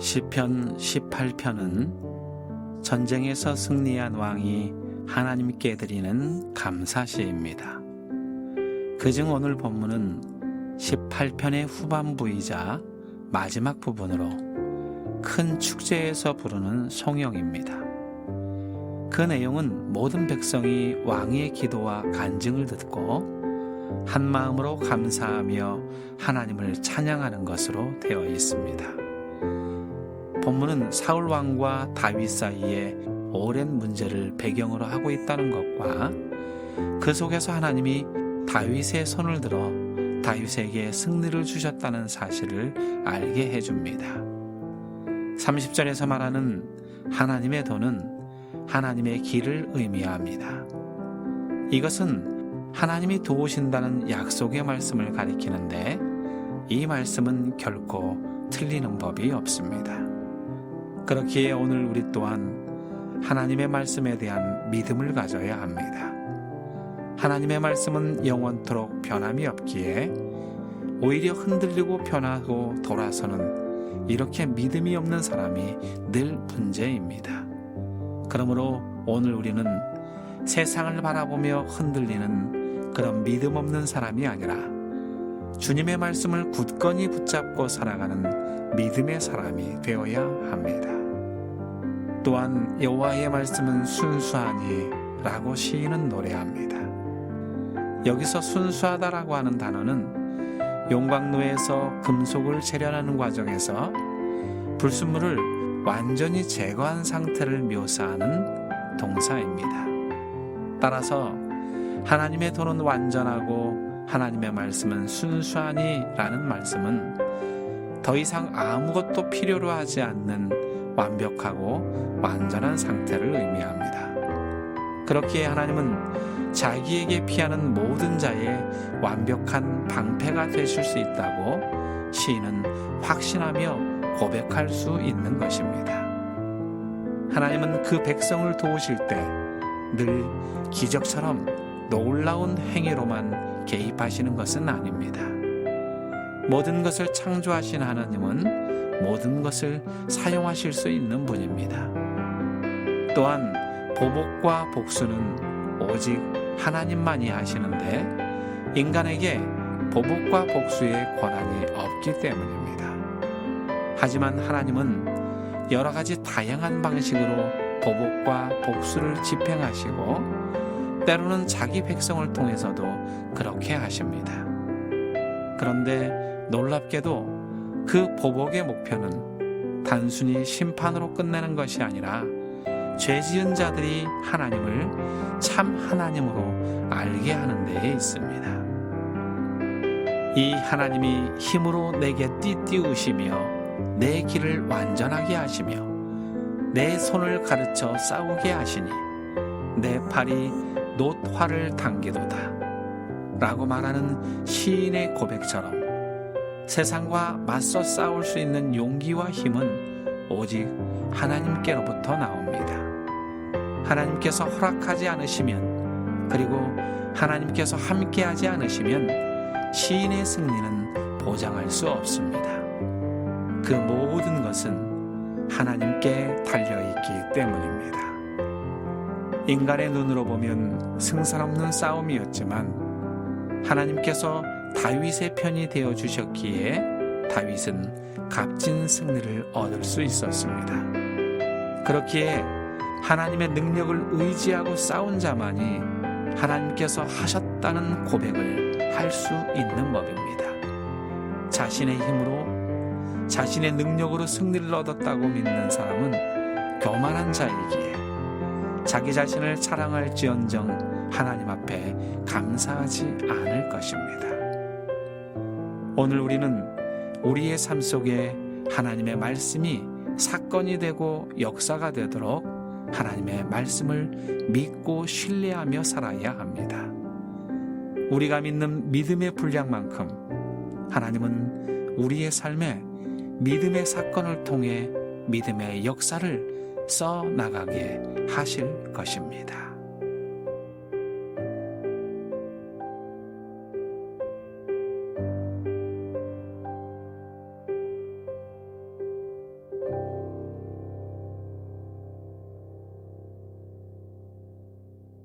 시편 18편은 전쟁에서 승리한 왕이 하나님께 드리는 감사시입니다. 그중 오늘 본문은 18편의 후반부이자 마지막 부분으로 큰 축제에서 부르는 송영입니다. 그 내용은 모든 백성이 왕의 기도와 간증을 듣고 한 마음으로 감사하며 하나님을 찬양하는 것으로 되어 있습니다. 본문은 사울 왕과 다윗 사이에 오랜 문제를 배경으로 하고 있다는 것과 그 속에서 하나님이 다윗의 손을 들어 다윗에게 승리를 주셨다는 사실을 알게 해줍니다. 30절에서 말하는 하나님의 도는 하나님의 길을 의미합니다. 이것은 하나님이 도우신다는 약속의 말씀을 가리키는데 이 말씀은 결코 틀리는 법이 없습니다. 그렇기에 오늘 우리 또한 하나님의 말씀에 대한 믿음을 가져야 합니다. 하나님의 말씀은 영원토록 변함이 없기에 오히려 흔들리고 변하고 돌아서는 이렇게 믿음이 없는 사람이 늘 문제입니다. 그러므로 오늘 우리는 세상을 바라보며 흔들리는 그런 믿음 없는 사람이 아니라 주님의 말씀을 굳건히 붙잡고 살아가는 믿음의 사람이 되어야 합니다. 또한 여호와의 말씀은 순수하니라고 시인은 노래합니다. 여기서 순수하다라고 하는 단어는 용광로에서 금속을 재련하는 과정에서 불순물을 완전히 제거한 상태를 묘사하는 동사입니다. 따라서 하나님의 도는 완전하고 하나님의 말씀은 순수하니라는 말씀은 더 이상 아무것도 필요로 하지 않는 완벽하고 완전한 상태를 의미합니다. 그렇기에 하나님은 자기에게 피하는 모든 자의 완벽한 방패가 되실 수 있다고 시인은 확신하며 고백할 수 있는 것입니다. 하나님은 그 백성을 도우실 때 늘 기적처럼 놀라운 행위로만 개입하시는 것은 아닙니다. 모든 것을 창조하신 하나님은 모든 것을 사용하실 수 있는 분입니다. 또한 보복과 복수는 오직 하나님만이 하시는데 인간에게 보복과 복수의 권한이 없기 때문입니다. 하지만 하나님은 여러 가지 다양한 방식으로 보복과 복수를 집행하시고 때로는 자기 백성을 통해서도 그렇게 하십니다. 그런데 놀랍게도 그 보복의 목표는 단순히 심판으로 끝내는 것이 아니라 죄 지은 자들이 하나님을 참 하나님으로 알게 하는 데에 있습니다. 이 하나님이 힘으로 내게 띠띠우시며 내 길을 완전하게 하시며 내 손을 가르쳐 싸우게 하시니 내 팔이 놋화를 당기도다 라고 말하는 시인의 고백처럼 세상과 맞서 싸울 수 있는 용기와 힘은 오직 하나님께로부터 나옵니다. 하나님께서 허락하지 않으시면 그리고 하나님께서 함께하지 않으시면 시인의 승리는 보장할 수 없습니다. 그 모든 것은 하나님께 달려있기 때문입니다. 인간의 눈으로 보면 승산 없는 싸움이었지만 하나님께서 다윗의 편이 되어 주셨기에 다윗은 값진 승리를 얻을 수 있었습니다. 그렇기에 하나님의 능력을 의지하고 싸운 자만이 하나님께서 하셨다는 고백을 할 수 있는 법입니다. 자신의 힘으로 자신의 능력으로 승리를 얻었다고 믿는 사람은 교만한 자이기에 자기 자신을 자랑할지언정 하나님 앞에 감사하지 않을 것입니다. 오늘 우리는 우리의 삶 속에 하나님의 말씀이 사건이 되고 역사가 되도록 하나님의 말씀을 믿고 신뢰하며 살아야 합니다. 우리가 믿는 믿음의 분량만큼 하나님은 우리의 삶에 믿음의 사건을 통해 믿음의 역사를 써 나가게 하실 것입니다.